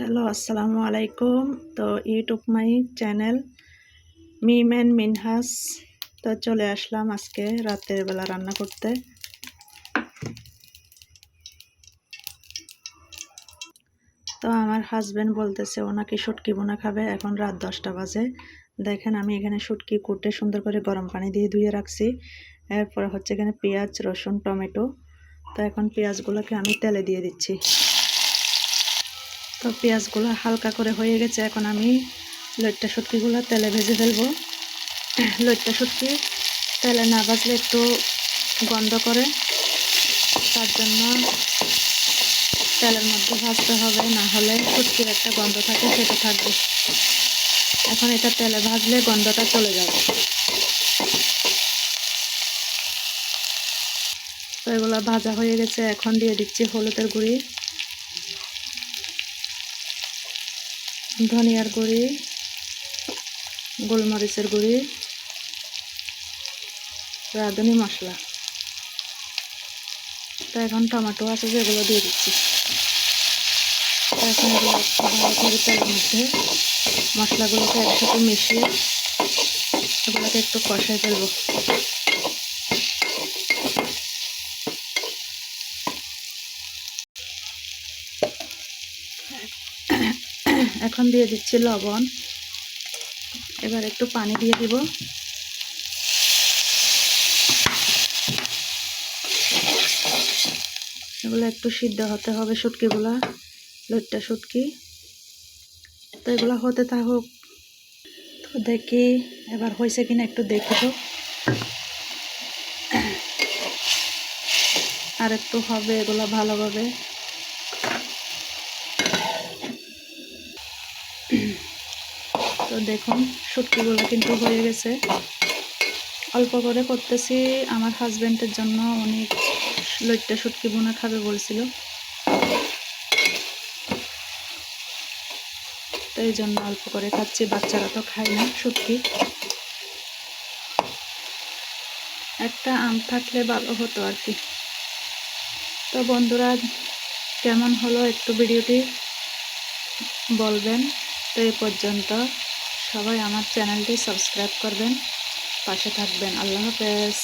Hello, আসসালামু আলাইকুম। তো YouTube my channel, Mim and Minhas. তো চলে আসলাম আজকে রাতের বেলা রান্না করতে। তো আমার হাজব্যান্ড বলতেছে, ও নাকি শুটকি বোনা খাবে, এখন রাত দশটা বাজে। দেখেন, আমি এখানে শুটকি কুটে সুন্দর করে গরম পানি দিয়ে ধুয়ে রাখছি। এরপরে হচ্ছে এখানে পেঁয়াজ, রসুন, টমেটো। তো এখন পেঁয়াজগুলোকে আমি তেলে দিয়ে দিচ্ছি। তো পেঁয়াজগুলো হালকা করে হয়ে গেছে, এখন আমি লইট্টা শুটকিগুলো তেলে ভেজে ফেলব। লইট্টা শুটকি তেলে না ভাজলে একটু গন্ধ করে, তার জন্য তেলের মধ্যে ভাজতে হবে, না হলে শুটকির একটা গন্ধ থাকে সেটা থাকবে। এখন এটা তেলে ভাজলে গন্ধটা চলে যাবে। তো এগুলো ভাজা হয়ে গেছে, এখন দিয়ে দিচ্ছি হলুদের গুঁড়ি। ধনিয়ার গুঁড়ি, গোলমরিচের গুঁড়ি, রাঁধুনি মশলা। তো এখন টমেটো আছে যেগুলো দিয়ে দিচ্ছি। এখন তেলের মধ্যে মশলাগুলোকে একসাথে মিশিয়ে এগুলোকে একটু কষাই ফেলব। এখন দিয়ে দিচ্ছি লবণ। এবার একটু পানি দিয়ে দিব। এগুলো একটু সিদ্ধ হতে হবে শুটকিগুলা, লইট্টা শুটকি। তো এগুলো হতে থাকুক। তো দেখি এবার হয়েছে কিনা একটু দেখি তো। আর একটু হবে এগুলো ভালোভাবে। তো দেখুন শুটকিগুলো কিন্তু হয়ে গেছে। অল্প করে করতেছি, আমার হাজব্যান্ডের জন্য অনেক লইট্টা শুটকি বোনা খাবে বলছিল। তো এই জন্য অল্প করে খাচ্ছি, বাচ্চারা তো খায় না শুটকি। একটা আম থাকলে ভালো হতো আর কি। তো বন্ধুরা, কেমন হলো একটু ভিডিওটি বলবেন। তো এই পর্যন্ত সবাই আমার চ্যানেলটি সাবস্ক্রাইব করবেন পাশে থাকবেন। আল্লাহ হাফেজ।